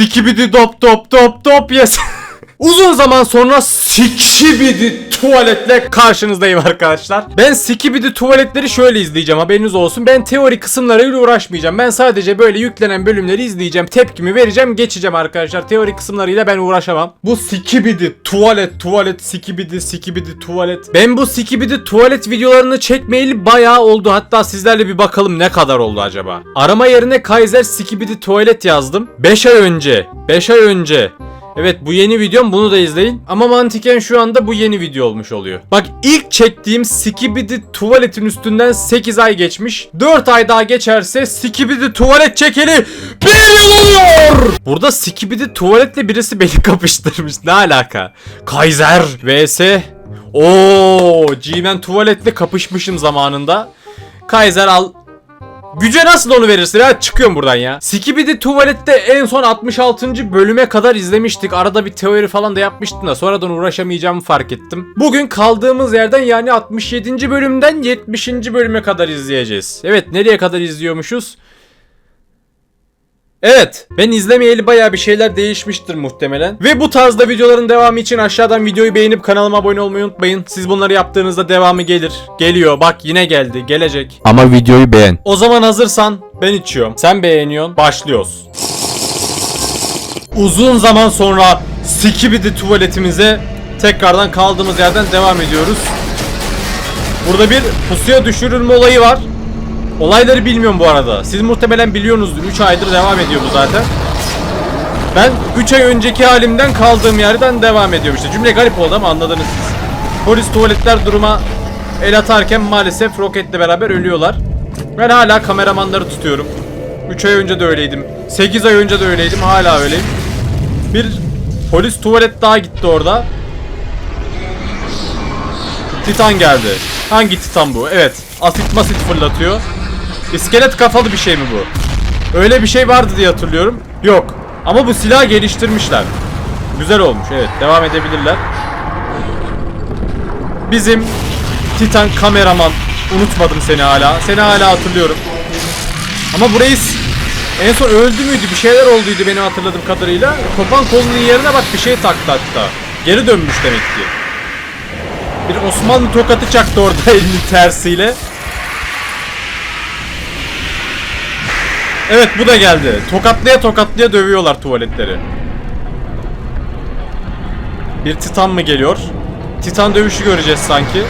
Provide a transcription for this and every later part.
Sikibidi dop dop dop dop yes. Uzun zaman sonra Sikibidi tuvaletle karşınızdayım arkadaşlar. Ben Sikibidi tuvaletleri şöyle izleyeceğim haberiniz olsun. Ben teori kısımlarıyla uğraşmayacağım. Ben sadece böyle yüklenen bölümleri izleyeceğim. Tepkimi vereceğim geçeceğim arkadaşlar. Teori kısımlarıyla ben uğraşamam. Bu Sikibidi tuvalet tuvalet Sikibidi Sikibidi tuvalet. Ben bu Sikibidi tuvalet videolarını çekmeyeli bayağı oldu. Hatta sizlerle bir bakalım ne kadar oldu acaba. Arama yerine Kaiser Sikibidi tuvalet yazdım. 5 ay önce. 5 ay önce. Evet bu yeni videom bunu da izleyin. Ama mantıken şu anda bu yeni video olmuş oluyor. Bak ilk çektiğim Skibidi tuvaletin üstünden 8 ay geçmiş. 4 ay daha geçerse Skibidi tuvalet çekeli 1 yıl oluyor. Burada Skibidi tuvaletle birisi beni kapıştırmış. Ne alaka? Kaiser vs Oo, G-Man tuvaletle kapışmışım zamanında. Kaiser al Güce nasıl onu verirsin ha? Çıkıyorum buradan ya. Skibidi Tuvalet'te en son 66. bölüme kadar izlemiştik. Arada bir teori falan da yapmıştım da sonradan uğraşamayacağımı fark ettim. Bugün kaldığımız yerden yani 67. bölümden 70. bölüme kadar izleyeceğiz. Evet nereye kadar izliyormuşuz? Evet, ben izlemeyeli baya bir şeyler değişmiştir muhtemelen. Ve bu tarzda videoların devamı için aşağıdan videoyu beğenip kanalıma abone olmayı unutmayın. Siz bunları yaptığınızda devamı gelir. Geliyor, bak yine geldi, gelecek. Ama videoyu beğen. O zaman hazırsan ben içiyorum. Sen beğeniyorsun. Başlıyoruz. Uzun zaman sonra Skibidi tuvaletimize tekrardan kaldığımız yerden devam ediyoruz. Burada bir pusuya düşürülme olayı var. Olayları bilmiyorum bu arada. Siz muhtemelen biliyorsunuzdur. 3 aydır devam ediyor bu zaten. Ben 3 ay önceki halimden kaldığım yerden devam ediyorum işte. Cümle garip oldu ama anladınız siz. Polis tuvaletler duruma el atarken maalesef roketle beraber ölüyorlar. Ben hala kameramanları tutuyorum. 3 ay önce de öyleydim. 8 ay önce de öyleydim. Hala öyleyim. Bir polis tuvalet daha gitti orada. Titan geldi. Hangi Titan bu? Evet. Asit masit fırlatıyor. İskelet kafalı bir şey mi bu? Öyle bir şey vardı diye hatırlıyorum. Yok. Ama bu silahı geliştirmişler. Güzel olmuş. Evet. Devam edebilirler. Bizim Titan kameraman. Unutmadım seni hala. Seni hala hatırlıyorum. Ama bu reis en son öldü müydü? Bir şeyler olduydu benim hatırladığım kadarıyla. Kopan kolunun yerine bak bir şey taktı hatta. Geri dönmüş demek ki. Bir Osmanlı tokatı çaktı orada elini tersiyle. Evet bu da geldi. Tokatlaya tokatlaya dövüyorlar tuvaletleri. Bir titan mı geliyor? Titan dövüşü göreceğiz sanki.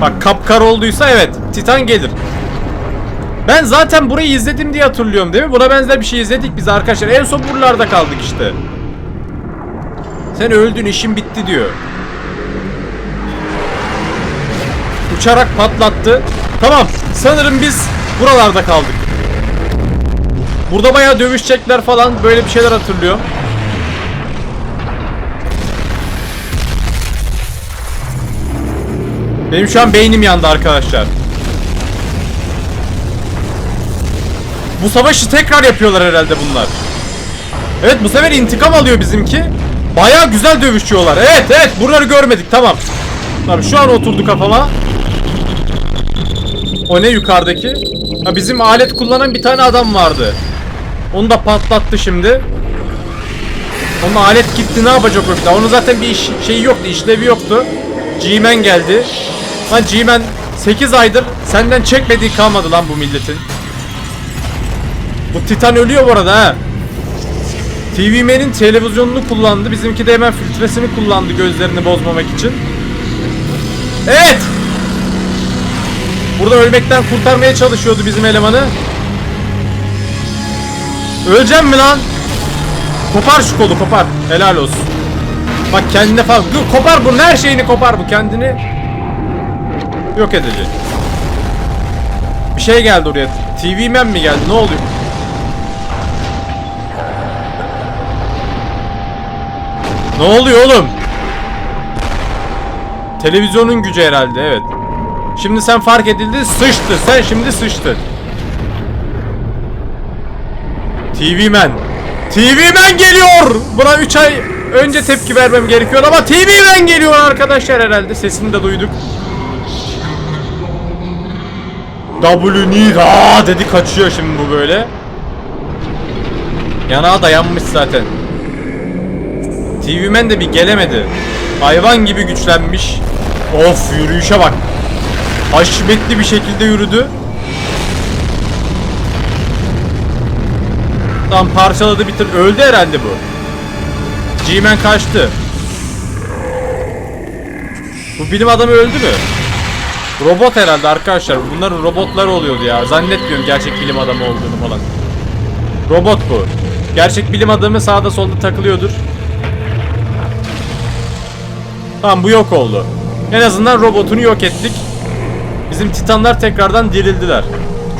Bak kapkar olduysa evet Titan gelir. Ben zaten burayı izledim diye hatırlıyorum değil mi? Buna benzer bir şey izledik biz arkadaşlar. En son buralarda kaldık işte. Sen öldün işin bitti diyor. Uçarak patlattı. Tamam sanırım biz buralarda kaldık. Burada bayağı dövüşecekler falan böyle bir şeyler hatırlıyorum. Benim şu an beynim yandı arkadaşlar. Bu savaşı tekrar yapıyorlar herhalde bunlar. Evet bu sefer intikam alıyor bizimki. Baya güzel dövüşüyorlar. Evet evet buraları görmedik tamam. Tamam şu an oturdu kafama. O ne yukarıdaki? Ha bizim alet kullanan bir tane adam vardı. Onu da patlattı şimdi. Onun alet gitti ne yapacak o bir? Onun zaten bir iş, şeyi yoktu, işlevi yoktu. G-Man geldi. Lan G-Man 8 aydır senden çekmediği kalmadı lan bu milletin. Bu Titan ölüyor bu arada ha. TV Man'in televizyonunu kullandı. Bizimki de hemen filtresini kullandı gözlerini bozmamak için. Evet. Burada ölmekten kurtarmaya çalışıyordu bizim elemanı. Öleceğim mi lan? Kopar şu kolu kopar. Helal olsun. Bak kendine falan. Kopar bunun her şeyini kopar bu kendini. Yok edecek. Bir şey geldi oraya. TV Man mi geldi? Ne oluyor? Ne oluyor oğlum? Televizyonun gücü herhalde evet. Şimdi sen fark edildi sıçtı. Sen şimdi sıçtın. TV Man. TV Man geliyor. Buna 3 ay önce tepki vermem gerekiyor ama TV Man geliyor arkadaşlar herhalde. Sesini de duyduk. W Nida dedi kaçıyor şimdi bu böyle. Yanağa dayanmış zaten. TV Man de bir gelemedi. Hayvan gibi güçlenmiş. Of yürüyüşe bak. Haşmetli bir şekilde yürüdü. Tam parçaladı bitir. Öldü herhalde bu. G-Man kaçtı. Bu bilim adamı öldü mü? Robot herhalde arkadaşlar. Bunların robotları oluyordu ya. Zannetmiyorum gerçek bilim adamı olduğunu falan. Robot bu. Gerçek bilim adamı sağda solda takılıyordur. Tamam bu yok oldu. En azından robotunu yok ettik. Bizim titanlar tekrardan dirildiler.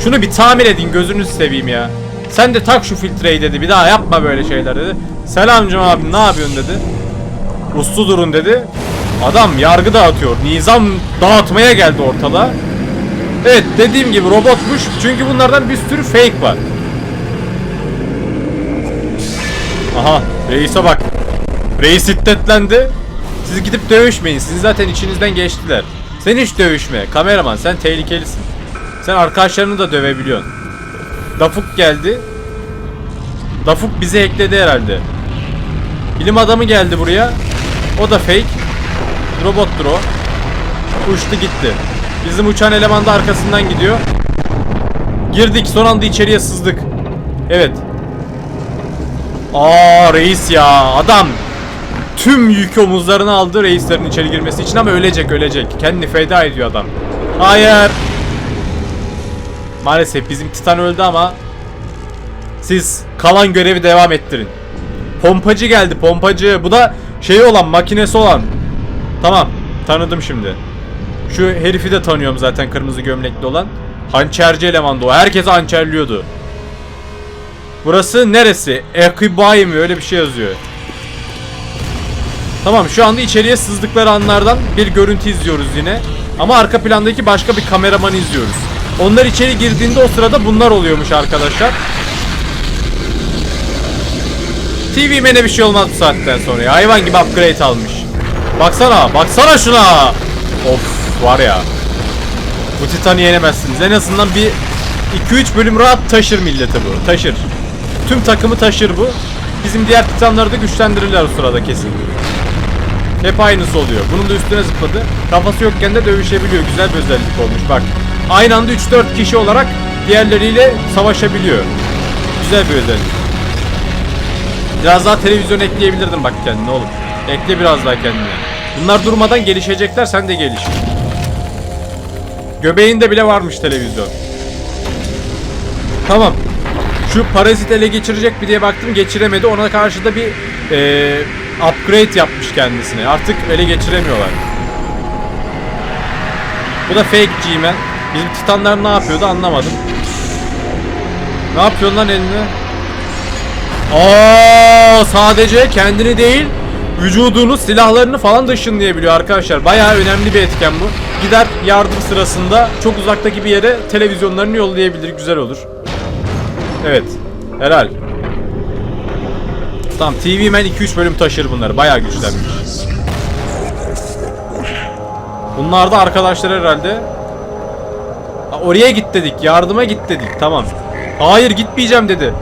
Şunu bir tamir edin gözünüzü seveyim ya. Sen de tak şu filtreyi dedi. Bir daha yapma böyle şeyler dedi. Selamcım abi ne yapıyorsun dedi. Uslu durun dedi. Adam yargı dağıtıyor. Nizam dağıtmaya geldi ortalığa. Evet dediğim gibi robotmuş. Çünkü bunlardan bir sürü fake var. Aha reise bak. Reis hiddetlendi. Siz gidip dövüşmeyin. Siz zaten içinizden geçtiler. Sen hiç dövüşme. Kameraman sen tehlikelisin. Sen arkadaşlarını da dövebiliyorsun. Dafuk geldi. Dafuk bizi ekledi herhalde. Bilim adamı geldi buraya. O da fake. Robottur o. Uçtu gitti. Bizim uçan eleman da arkasından gidiyor. Girdik son anda içeriye sızdık. Evet. Aa reis ya adam tüm yükü omuzlarına aldı reislerin içeri girmesi için ama ölecek ölecek. Kendini feda ediyor adam. Hayır. Maalesef bizim Titan öldü ama siz kalan görevi devam ettirin. Pompacı geldi pompacı. Bu da şey olan makinesi olan. Tamam tanıdım şimdi. Şu herifi de tanıyorum zaten kırmızı gömlekli olan. Hançerci elemandı o. Herkes hançerliyordu. Burası neresi? Ekibai mi? Öyle bir şey yazıyor. Tamam şu anda içeriye sızdıkları anlardan bir görüntü izliyoruz yine. Ama arka plandaki başka bir kameramanı izliyoruz. Onlar içeri girdiğinde o sırada bunlar oluyormuş arkadaşlar. TV Man'e bir şey olmaz bu saatten sonra ya. Hayvan gibi upgrade almış. Baksana, baksana şuna. Of var ya. Bu Titan'ı yenemezsiniz. En azından bir 2-3 bölüm rahat taşır milleti bu. Taşır. Tüm takımı taşır bu. Bizim diğer Titanları da güçlendirirler o sırada kesin. Hep aynısı oluyor. Bunun da üstüne zıpladı. Kafası yokken de dövüşebiliyor. Güzel bir özellik olmuş bak. Aynı anda 3-4 kişi olarak diğerleriyle savaşabiliyor. Güzel bir özellik. Biraz daha televizyon ekleyebilirdin bak kendine oğlum. Ekle biraz daha kendine. Bunlar durmadan gelişecekler sen de geliş. Göbeğinde bile varmış televizyon. Tamam. Şu parazit ele geçirecek mi diye baktım geçiremedi. Ona karşı da bir eee, upgrade yapmış kendisine. Artık ele geçiremiyorlar. Bu da fake G-Man. Bizim titanlar ne yapıyordu anlamadım. Ne yapıyorsun lan eline? Aa, sadece kendini değil vücudunu, silahlarını falan da ışınlayabiliyor arkadaşlar. Bayağı önemli bir etken bu. Gider yardım sırasında çok uzaktaki bir yere televizyonlarını yollayabilir. Güzel olur. Evet. Helal. Tamam TV Man 2-3 bölüm taşır bunları. Bayağı güçlenmiş. Bunlar da arkadaşlar herhalde. Oraya git dedik. Yardıma git dedik. Tamam. Hayır gitmeyeceğim dedi.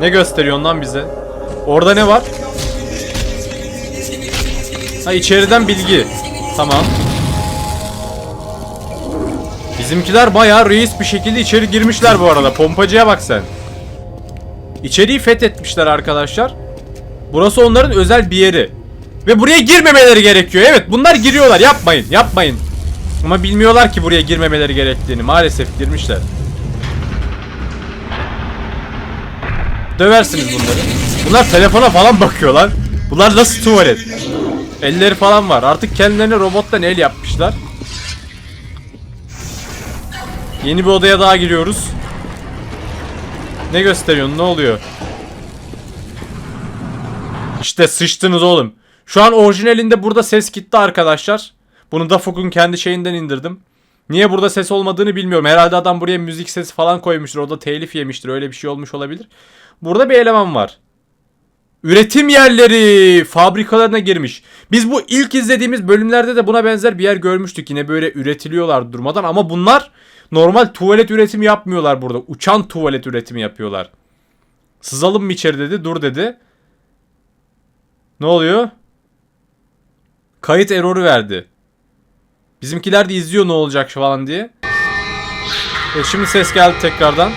Ne gösteriyorsun lan bize? Orada ne var? Ha içeriden bilgi. Tamam. Bizimkiler bayağı reis bir şekilde içeri girmişler bu arada. Pompacıya bak sen. İçeriği fethetmişler arkadaşlar. Burası onların özel bir yeri. Ve buraya girmemeleri gerekiyor. Evet bunlar giriyorlar. Yapmayın yapmayın. Ama bilmiyorlar ki buraya girmemeleri gerektiğini. Maalesef girmişler. Döversiniz bunları. Bunlar telefona falan bakıyorlar. Bunlar nasıl tuvalet? Elleri falan var. Artık kendilerine robottan el yapmışlar. Yeni bir odaya daha giriyoruz. Ne gösteriyorsun? Ne oluyor? İşte sıçtınız oğlum. Şu an orijinalinde burada ses gitti arkadaşlar. Bunu da Fug'un kendi şeyinden indirdim. Niye burada ses olmadığını bilmiyorum. Herhalde adam buraya müzik sesi falan koymuştur. O da telif yemiştir. Öyle bir şey olmuş olabilir. Burada bir eleman var. Üretim yerleri fabrikalarına girmiş. Biz bu ilk izlediğimiz bölümlerde de buna benzer bir yer görmüştük. Yine böyle üretiliyorlar durmadan ama bunlar normal tuvalet üretimi yapmıyorlar burada. Uçan tuvalet üretimi yapıyorlar. Sızalım mı içeri dedi. Dur dedi. Ne oluyor? Kayıt error'u verdi. Bizimkiler de izliyor ne olacak falan diye. E şimdi ses geldi tekrardan.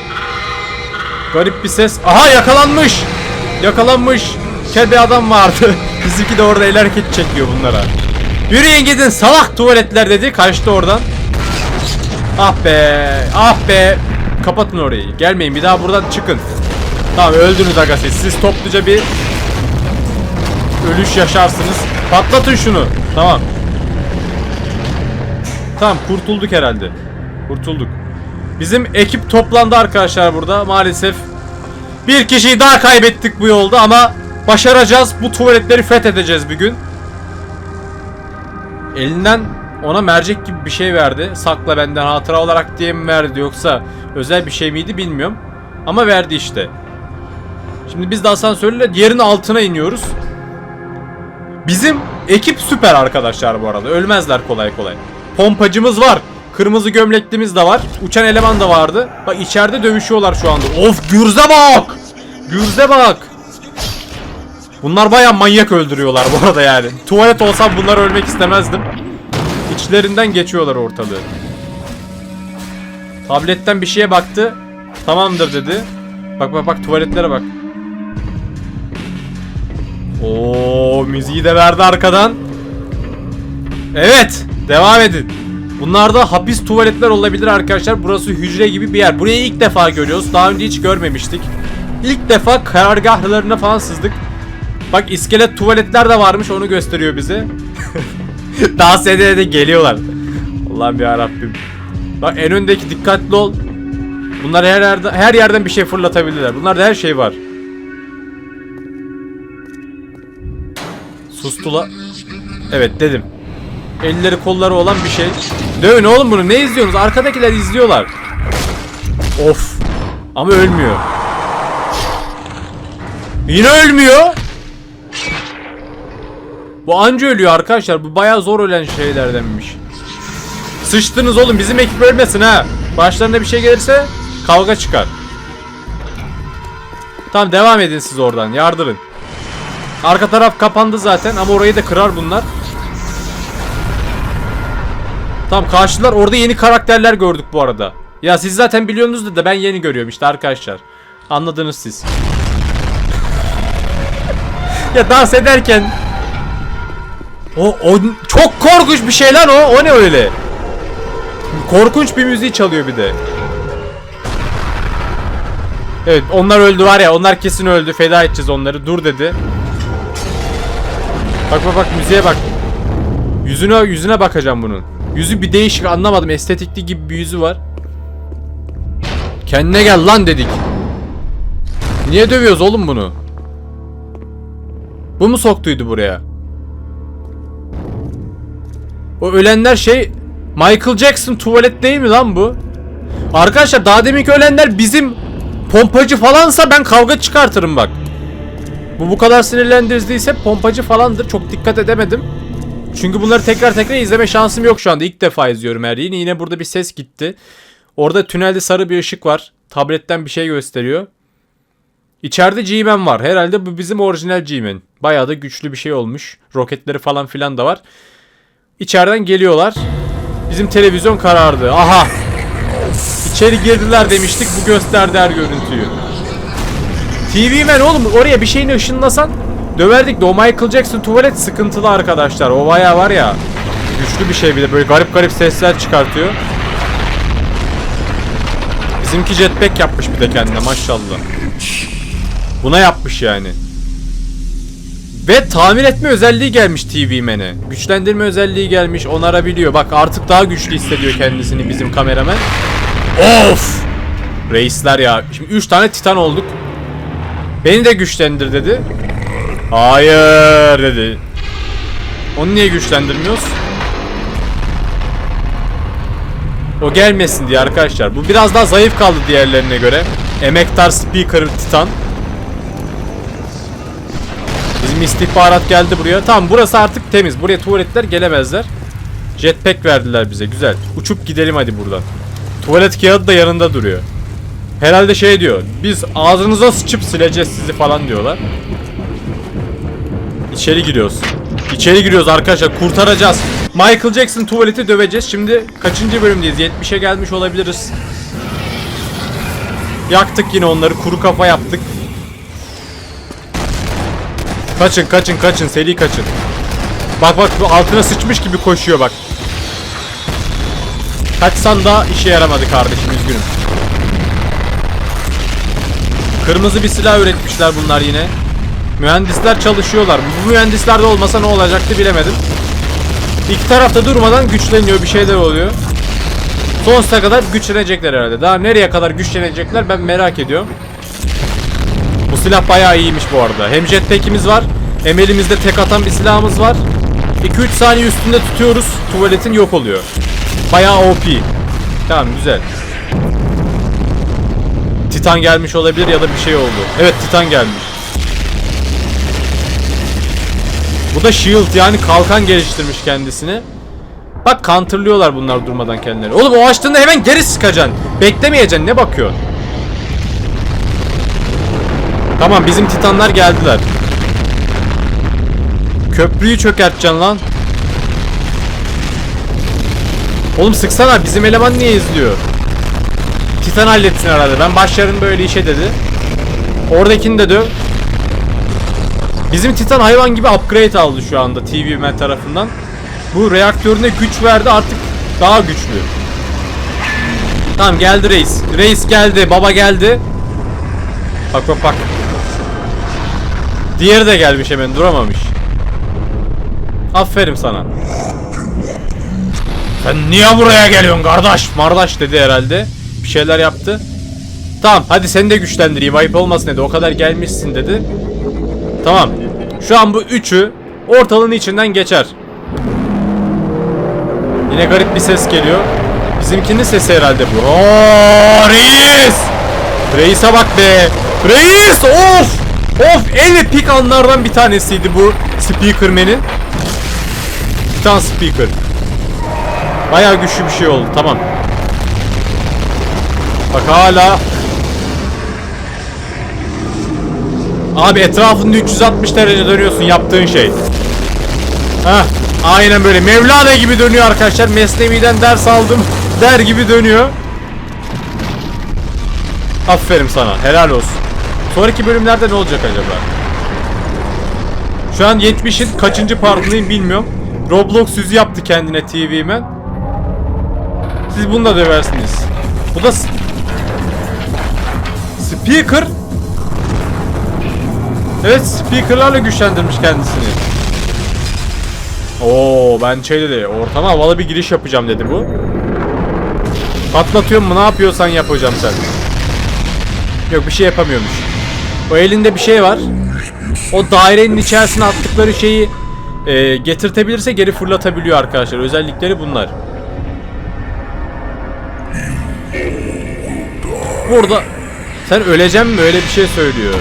Garip bir ses. Aha yakalanmış. Yakalanmış. Kel bir adam vardı. Bizimki de orada el hareket çekiyor bunlara. Yürüyün gidin salak tuvaletler dedi. Kaçtı oradan. Ah be. Ah be. Kapatın orayı. Gelmeyin bir daha buradan çıkın. Tamam öldünüz aga siz. Siz topluca bir ölüş yaşarsınız. Patlatın şunu. Tamam. Tamam kurtulduk herhalde. Kurtulduk. Bizim ekip toplandı arkadaşlar burada. Maalesef bir kişiyi daha kaybettik bu yolda ama başaracağız. Bu tuvaletleri fethedeceğiz bir gün. Elinden ona mercek gibi bir şey verdi. Sakla benden hatıra olarak diye mi verdi yoksa özel bir şey miydi bilmiyorum. Ama verdi işte. Şimdi biz de asansörle yerin altına iniyoruz. Bizim ekip süper arkadaşlar bu arada. Ölmezler kolay kolay. Pompacımız var. Kırmızı gömleklimiz de var. Uçan eleman da vardı. Bak içeride dövüşüyorlar şu anda. Of Gürze bak. Gürze bak. Bunlar baya manyak öldürüyorlar bu arada yani. Tuvalet olsam bunlar ölmek istemezdim. İçlerinden geçiyorlar ortalığı. Tabletten bir şeye baktı. Tamamdır dedi. Bak bak bak tuvaletlere bak. Oo müziği de verdi arkadan. Evet, devam edin. Bunlar da hapis tuvaletler olabilir arkadaşlar. Burası hücre gibi bir yer. Burayı ilk defa görüyoruz. Daha önce hiç görmemiştik. İlk defa karargahlarına falan sızdık. Bak iskelet tuvaletler de varmış onu gösteriyor bize. Daha senede de geliyorlar. Allah'ım ya Rabbim. Bak en öndeki dikkatli ol. Bunlar her yerden her yerden bir şey fırlatabilirler. Bunlarda her şey var. Sustula. Evet dedim. Elleri kolları olan bir şey. Dövün oğlum bunu ne izliyorsunuz? Arkadakiler izliyorlar. Of. Ama ölmüyor. Yine ölmüyor. Bu anca ölüyor arkadaşlar. Bu bayağı zor ölen şeylerdenmiş. Sıçtınız oğlum bizim ekip ölmesin ha. Başlarına bir şey gelirse kavga çıkar. Tamam devam edin siz oradan yardırın. Arka taraf kapandı zaten ama orayı da kırar bunlar. Tamam karşılar orada yeni karakterler gördük bu arada. Ya siz zaten biliyorsunuz da ben yeni görüyorum işte arkadaşlar. Anladınız siz. ya dans ederken o, o çok korkunç bir şey lan o. O ne öyle? Korkunç bir müziği çalıyor bir de. Evet onlar öldü var ya onlar kesin öldü feda edeceğiz onları dur dedi. Bak bak bak müziğe bak. Yüzüne yüzüne bakacağım bunun. Yüzü bir değişik anlamadım estetikli gibi bir yüzü var. Kendine gel lan dedik. Niye dövüyoruz oğlum bunu? Bu mu soktuydu buraya? O ölenler şey Michael Jackson tuvalet değil mi lan bu? Arkadaşlar daha deminki ölenler bizim pompacı falansa ben kavga çıkartırım bak. Bu bu kadar sinirlendirdiyse pompacı falandır. Çok dikkat edemedim. Çünkü bunları tekrar tekrar izleme şansım yok şu anda. İlk defa izliyorum her yeni. Yine burada bir ses gitti. Orada tünelde sarı bir ışık var. Tabletten bir şey gösteriyor. İçeride G-Man var. Herhalde bu bizim orijinal G-Man. Bayağı da güçlü bir şey olmuş. Roketleri falan filan da var. İçeriden geliyorlar. Bizim televizyon karardı. Aha. İçeri girdiler demiştik. Bu gösterdi her görüntüyü. TV Man oğlum oraya bir şeyini ışınlasan döverdik de o Michael Jackson tuvalet sıkıntılı arkadaşlar. O bayağı var ya güçlü bir şey bir de böyle garip garip sesler çıkartıyor. Bizimki jetpack yapmış bir de kendine maşallah. Buna yapmış yani. Ve tamir etme özelliği gelmiş TV Man'e. Güçlendirme özelliği gelmiş. Onarabiliyor. Bak artık daha güçlü hissediyor kendisini bizim kameraman. Of! Reisler ya. Şimdi 3 tane titan olduk. Beni de güçlendir dedi. Hayır dedi. Onu niye güçlendirmiyoruz? O gelmesin diye arkadaşlar. Bu biraz daha zayıf kaldı diğerlerine göre. Emektar Speaker Titan. Bizim istihbarat geldi buraya. Tamam burası artık temiz. Buraya tuvaletler gelemezler. Jetpack verdiler bize. Güzel. Uçup gidelim hadi buradan. Tuvalet kağıdı da yanında duruyor. Herhalde şey diyor. Biz ağzınıza sıçıp sileceğiz sizi falan diyorlar. İçeri giriyoruz. İçeri giriyoruz arkadaşlar. Kurtaracağız. Michael Jackson tuvaleti döveceğiz. Şimdi kaçıncı bölümdeyiz? 70'e gelmiş olabiliriz. Yaktık yine onları. Kuru kafa yaptık. Kaçın kaçın kaçın. Seri kaçın. Bak bak bu altına sıçmış gibi koşuyor bak. Kaçsan da işe yaramadı kardeşim üzgünüm. Kırmızı bir silah üretmişler bunlar yine. Mühendisler çalışıyorlar. Bu mühendisler de olmasa ne olacaktı bilemedim. İki tarafta durmadan güçleniyor bir şeyler oluyor. Sonsuza kadar güçlenecekler herhalde. Daha nereye kadar güçlenecekler ben merak ediyorum. Bu silah bayağı iyiymiş bu arada. Hem jetpack'imiz var. Hem elimizde tek atan bir silahımız var. 2-3 saniye üstünde tutuyoruz. Tuvaletin yok oluyor. Bayağı OP. Tamam güzel. Titan gelmiş olabilir ya da bir şey oldu. Evet Titan gelmiş. Bu da shield yani kalkan geliştirmiş kendisini. Bak counterlıyorlar bunlar durmadan kendileri. Oğlum o açtığında hemen geri sıkacaksın. Beklemeyeceksin ne bakıyorsun? Tamam bizim titanlar geldiler. Köprüyü çökerteceksin lan. Oğlum sıksana bizim eleman niye izliyor? Titan halletsin herhalde. Ben başlarım böyle işe dedi. Oradakini de döv. Bizim Titan hayvan gibi upgrade aldı şu anda TV Man tarafından. Bu reaktörüne güç verdi artık daha güçlü. Tamam geldi reis. Reis geldi. Baba geldi. Bak bak bak. Diğeri de gelmiş hemen duramamış. Aferin sana. Sen niye buraya geliyorsun kardeş? Mardaş dedi herhalde. Bir şeyler yaptı. Tamam hadi seni de güçlendireyim ayıp olmasın dedi. O kadar gelmişsin dedi. Tamam. Şu an bu üçü ortalığın içinden geçer. Yine garip bir ses geliyor. Bizimkinin sesi herhalde bu. Oo, reis! Reis'e bak be. Reis! Of! Of! En epik anlardan bir tanesiydi bu Speakerman'in. Titan Speaker. Bayağı güçlü bir şey oldu. Tamam. Bak hala Abi etrafında 360 derece dönüyorsun yaptığın şey. Heh, aynen böyle Mevlana gibi dönüyor arkadaşlar. Mesnevi'den ders aldım der gibi dönüyor. Aferin sana. Helal olsun. Sonraki bölümlerde ne olacak acaba? Şu an 70'in kaçıncı partındayım bilmiyorum. Roblox yüzü yaptı kendine TV Man. Siz bunu da döversiniz. Bu da Speaker Evet speakerlarla güçlendirmiş kendisini. Oo ben şey dedi ortama havalı bir giriş yapacağım dedi bu. Patlatıyorum mu ne yapıyorsan yap hocam sen. Yok bir şey yapamıyormuş. O elinde bir şey var. O dairenin içerisine attıkları şeyi e, getirtebilirse geri fırlatabiliyor arkadaşlar. Özellikleri bunlar. Burada sen öleceksin mi öyle bir şey söylüyor.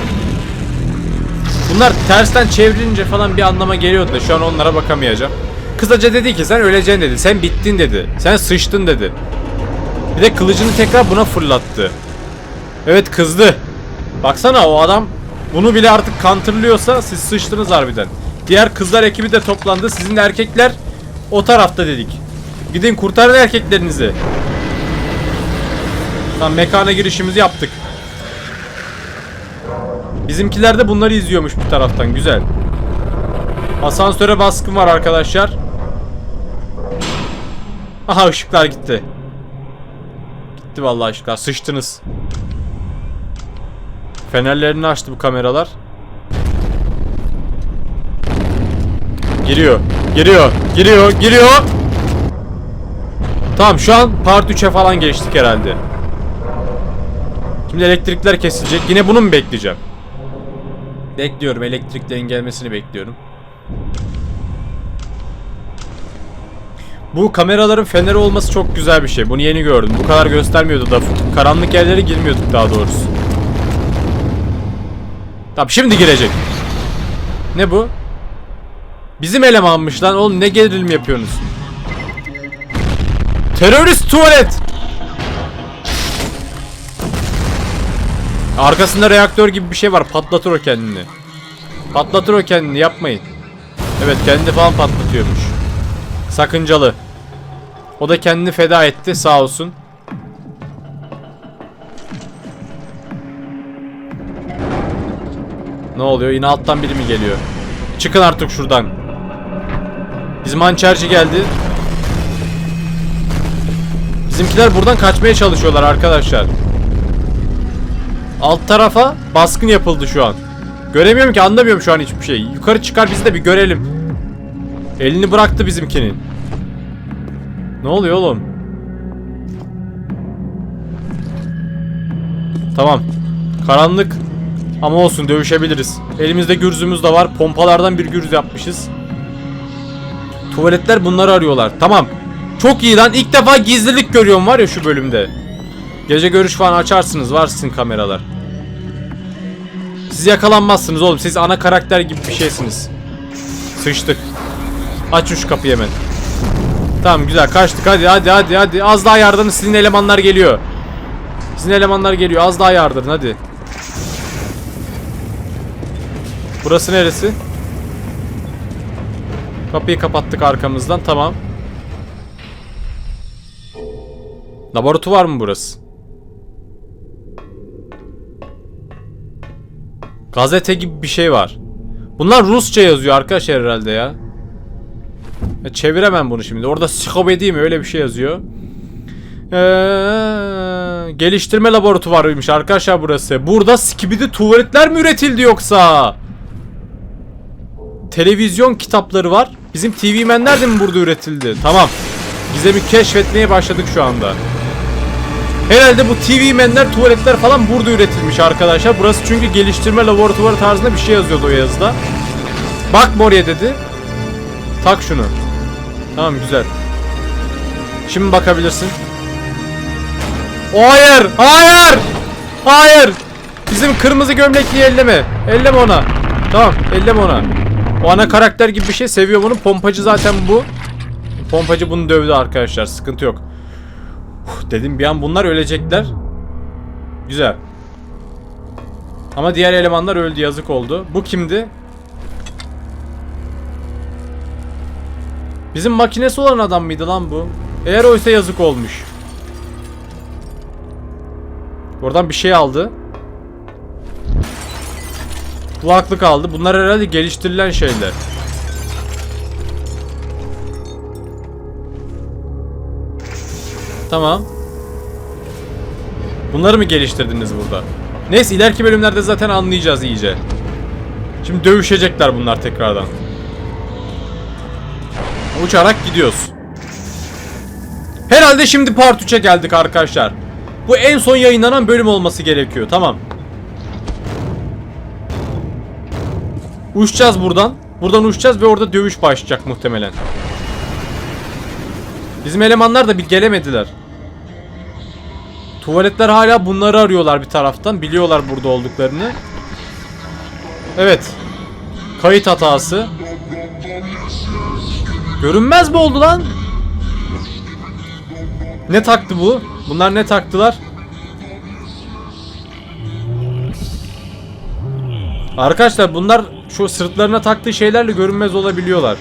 Bunlar tersten çevrilince falan bir anlama geliyordu da şu an onlara bakamayacağım. Kısaca dedi ki sen öleceksin dedi. Sen bittin dedi. Sen sıçtın dedi. Bir de kılıcını tekrar buna fırlattı. Evet kızdı. Baksana o adam bunu bile artık counterlıyorsa siz sıçtınız harbiden. Diğer kızlar ekibi de toplandı. Sizin de erkekler o tarafta dedik. Gidin kurtarın erkeklerinizi. Tamam mekana girişimizi yaptık. Bizimkiler de bunları izliyormuş bir taraftan. Güzel. Asansöre baskın var arkadaşlar. Aha ışıklar gitti. Gitti vallahi ışıklar. Sıçtınız. Fenerlerini açtı bu kameralar. Giriyor. Giriyor. Giriyor. Giriyor. Tamam şu an part 3'e falan geçtik herhalde. Şimdi elektrikler kesilecek. Yine bunu mu bekleyeceğim? Bekliyorum. Elektriklerin gelmesini bekliyorum. Bu kameraların feneri olması çok güzel bir şey. Bunu yeni gördüm. Bu kadar göstermiyordu da. Karanlık yerlere girmiyorduk daha doğrusu. Tamam şimdi girecek. Ne bu? Bizim elemanmış lan oğlum ne gerilim yapıyorsunuz? Terörist tuvalet! Arkasında reaktör gibi bir şey var patlatır o kendini. Patlatır o kendini yapmayın. Evet kendi falan patlatıyormuş. Sakıncalı. O da kendini feda etti sağ olsun. Ne oluyor? Yine alttan biri mi geliyor? Çıkın artık şuradan. Bizim hançerci geldi. Bizimkiler buradan kaçmaya çalışıyorlar arkadaşlar. Alt tarafa baskın yapıldı şu an. Göremiyorum ki anlamıyorum şu an hiçbir şey. Yukarı çıkar bizi de bir görelim. Elini bıraktı bizimkinin. Ne oluyor oğlum? Tamam. Karanlık. Ama olsun dövüşebiliriz. Elimizde gürzümüz de var. Pompalardan bir gürz yapmışız. Tuvaletler bunları arıyorlar. Tamam. Çok iyi lan. İlk defa gizlilik görüyorum var ya şu bölümde. Gece görüş falan açarsınız. Var sizin kameralar. Siz yakalanmazsınız oğlum. Siz ana karakter gibi bir şeysiniz. Sıçtık. Açın şu kapıyı hemen. Tamam güzel kaçtık. Hadi hadi hadi hadi. Az daha yardırın. Sizin elemanlar geliyor. Sizin elemanlar geliyor. Az daha yardırın hadi. Burası neresi? Kapıyı kapattık arkamızdan. Tamam. Laboratuvar mı burası? Gazete gibi bir şey var. Bunlar Rusça yazıyor arkadaşlar herhalde ya. ya çeviremem bunu şimdi. Orada psikobedi mi öyle bir şey yazıyor. Ee, geliştirme laboratuvarıymış arkadaşlar burası. Burada skibidi tuvaletler mi üretildi yoksa? Televizyon kitapları var. Bizim TV Men'ler de mi burada üretildi? Tamam. Gizemi keşfetmeye başladık şu anda. Herhalde bu TV menler, tuvaletler falan burada üretilmiş arkadaşlar. Burası çünkü geliştirme laboratuvarı tarzında bir şey yazıyordu o yazıda. Bakma oraya dedi. Tak şunu. Tamam güzel. Şimdi bakabilirsin. Hayır! Hayır! Hayır! Bizim kırmızı gömlekliyi elleme. Elleme ona. Tamam, elleme ona. O ana karakter gibi bir şey seviyor bunu. Pompacı zaten bu. Pompacı bunu dövdü arkadaşlar. Sıkıntı yok. Uf, dedim bir an bunlar ölecekler. Güzel. Ama diğer elemanlar öldü yazık oldu. Bu kimdi? Bizim makinesi olan adam mıydı lan bu? Eğer oysa yazık olmuş. Oradan bir şey aldı. Kulaklık aldı. Bunlar herhalde geliştirilen şeyler. Tamam. Bunları mı geliştirdiniz burada? Neyse ileriki bölümlerde zaten anlayacağız iyice. Şimdi dövüşecekler bunlar tekrardan. Uçarak gidiyoruz. Herhalde şimdi part 3'e geldik arkadaşlar. Bu en son yayınlanan bölüm olması gerekiyor. Tamam. Uçacağız buradan. Buradan uçacağız ve orada dövüş başlayacak muhtemelen. Bizim elemanlar da bir gelemediler. Tuvaletler hala bunları arıyorlar bir taraftan. Biliyorlar burada olduklarını. Evet. Kayıt hatası. Görünmez mi oldu lan? Ne taktı bu? Bunlar ne taktılar? Arkadaşlar bunlar şu sırtlarına taktığı şeylerle görünmez olabiliyorlar.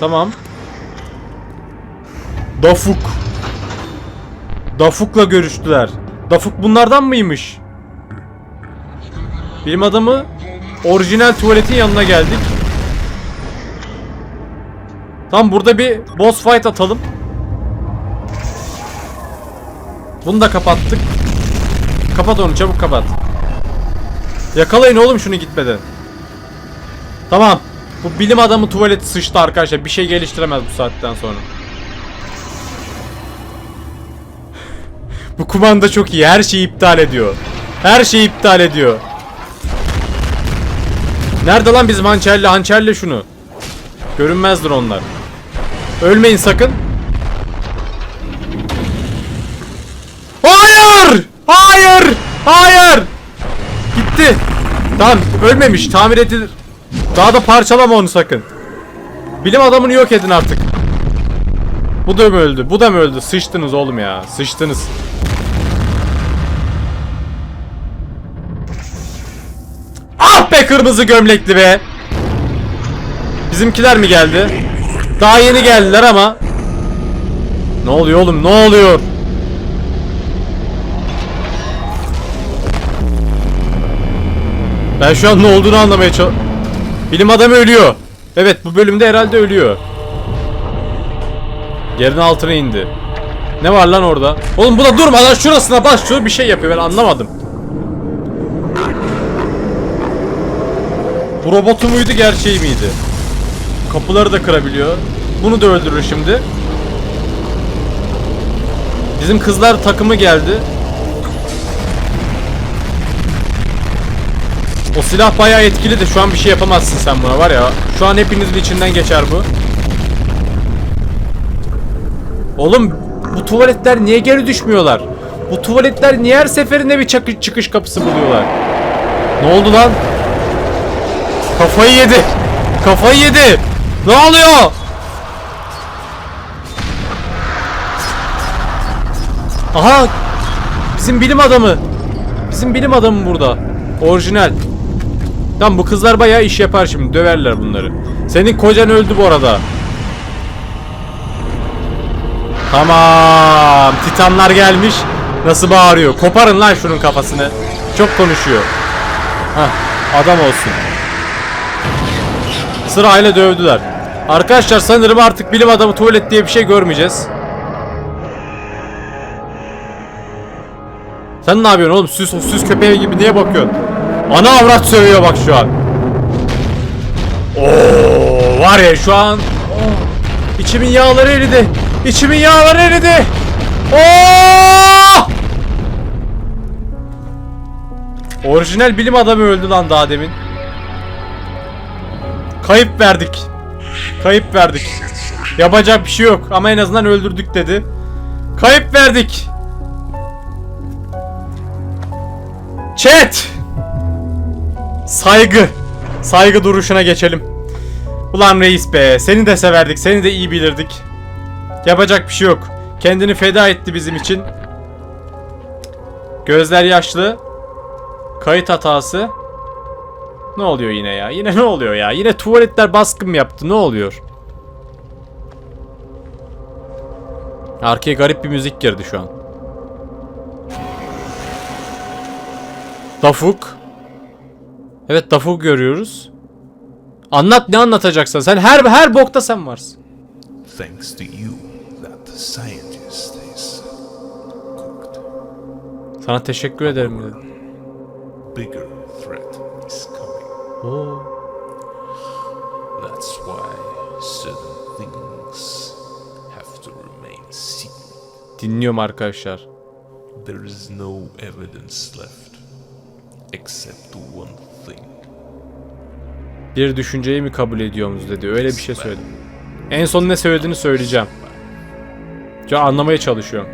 Tamam. Dafuk. Dafuk'la görüştüler. Dafuk bunlardan mıymış? Bilim adamı orijinal tuvaletin yanına geldik. Tam burada bir boss fight atalım. Bunu da kapattık. Kapat onu çabuk kapat. Yakalayın oğlum şunu gitmeden. Tamam. Bu bilim adamı tuvaleti sıçtı arkadaşlar. Bir şey geliştiremez bu saatten sonra. Bu kumanda çok iyi. Her şeyi iptal ediyor. Her şeyi iptal ediyor. Nerede lan bizim hançerle? Hançerle şunu. Görünmezdir onlar. Ölmeyin sakın. Hayır! Hayır! Hayır! Gitti. Tamam ölmemiş tamir edilir. Daha da parçalama onu sakın. Bilim adamını yok edin artık. Bu da mı öldü? Bu da mı öldü? Sıçtınız oğlum ya. Sıçtınız. Ah be kırmızı gömlekli be. Bizimkiler mi geldi? Daha yeni geldiler ama. Ne oluyor oğlum? Ne oluyor? Ben şu an ne olduğunu anlamaya çalış... Bilim adamı ölüyor. Evet bu bölümde herhalde ölüyor. Yerin altına indi. Ne var lan orada? Oğlum bu da durmadan şurasına başlıyor bir şey yapıyor ben anlamadım. Bu robotu muydu gerçeği miydi? Kapıları da kırabiliyor. Bunu da öldürür şimdi. Bizim kızlar takımı geldi. O silah bayağı etkili de şu an bir şey yapamazsın sen buna var ya. Şu an hepinizin içinden geçer bu. Oğlum bu tuvaletler niye geri düşmüyorlar? Bu tuvaletler niye her seferinde bir çıkış kapısı buluyorlar? Ne oldu lan? Kafayı yedi. Kafayı yedi. Ne oluyor? Aha! Bizim bilim adamı. Bizim bilim adamı burada. Orijinal. Tamam bu kızlar bayağı iş yapar şimdi. Döverler bunları. Senin kocan öldü bu arada. Tamam. Titanlar gelmiş. Nasıl bağırıyor? Koparın lan şunun kafasını. Çok konuşuyor. Hah, adam olsun. Sırayla dövdüler. Arkadaşlar sanırım artık bilim adamı tuvalet diye bir şey görmeyeceğiz. Sen ne yapıyorsun oğlum? Süs, süs köpeği gibi niye bakıyorsun? Ana avrat sövüyor bak şu an. Oo, var ya şu an oh, içimin yağları eridi. İçimin yağları eridi. Oo! Orijinal bilim adamı öldü lan daha demin. Kayıp verdik. Kayıp verdik. Yapacak bir şey yok ama en azından öldürdük dedi. Kayıp verdik. Chat. Saygı. Saygı duruşuna geçelim. Ulan reis be. Seni de severdik. Seni de iyi bilirdik. Yapacak bir şey yok. Kendini feda etti bizim için. Gözler yaşlı. Kayıt hatası. Ne oluyor yine ya? Yine ne oluyor ya? Yine tuvaletler baskın yaptı? Ne oluyor? Arkaya garip bir müzik girdi şu an. Dafuk. Evet Dafuk görüyoruz. Anlat ne anlatacaksın? Sen her her bokta sen varsın. Thanks to you, that scientist is cooked. Sana teşekkür ederim. Bigger Oo. That's why certain things have to remain secret. Dinliyorum arkadaşlar. There is no evidence left, except one thing. Bir düşünceyi mi kabul ediyorsunuz dedi. Öyle bir şey söyledi. En son ne söylediğini söyleyeceğim. Ya anlamaya çalışıyorum.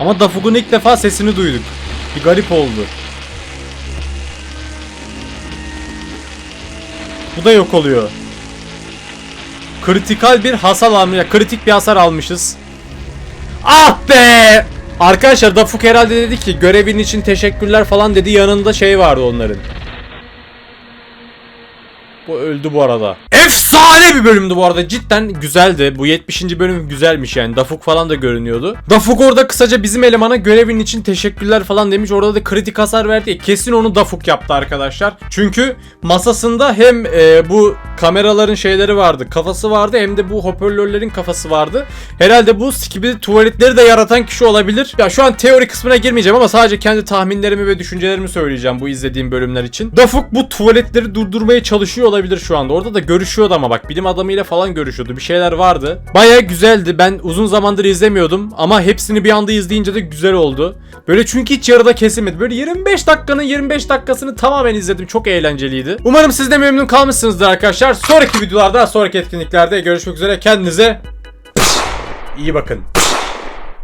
Ama Dafuk'un ilk defa sesini duyduk. Bir garip oldu. Bu da yok oluyor. Kritikal bir hasar almış. Kritik bir hasar almışız. Ah be! Arkadaşlar Dafuk herhalde dedi ki görevin için teşekkürler falan dedi. Yanında şey vardı onların. Bu öldü bu arada. Efsane bir bölümdü bu arada. Cidden güzeldi. Bu 70. bölüm güzelmiş yani. Dafuk falan da görünüyordu. Dafuk orada kısaca bizim elemana görevin için teşekkürler falan demiş. Orada da kritik hasar verdi. Kesin onu Dafuk yaptı arkadaşlar. Çünkü masasında hem e, bu kameraların şeyleri vardı. Kafası vardı hem de bu hoparlörlerin kafası vardı. Herhalde bu skibidi tuvaletleri de yaratan kişi olabilir. Ya şu an teori kısmına girmeyeceğim ama sadece kendi tahminlerimi ve düşüncelerimi söyleyeceğim bu izlediğim bölümler için. Dafuk bu tuvaletleri durdurmaya çalışıyor olabilir şu anda. Orada da görüşüyordu ama bak bilim adamıyla falan görüşüyordu. Bir şeyler vardı. Baya güzeldi. Ben uzun zamandır izlemiyordum ama hepsini bir anda izleyince de güzel oldu. Böyle çünkü hiç yarıda kesilmedi. Böyle 25 dakikanın 25 dakikasını tamamen izledim. Çok eğlenceliydi. Umarım siz de memnun kalmışsınızdır arkadaşlar. Sonraki videolarda, sonraki etkinliklerde görüşmek üzere. Kendinize iyi bakın.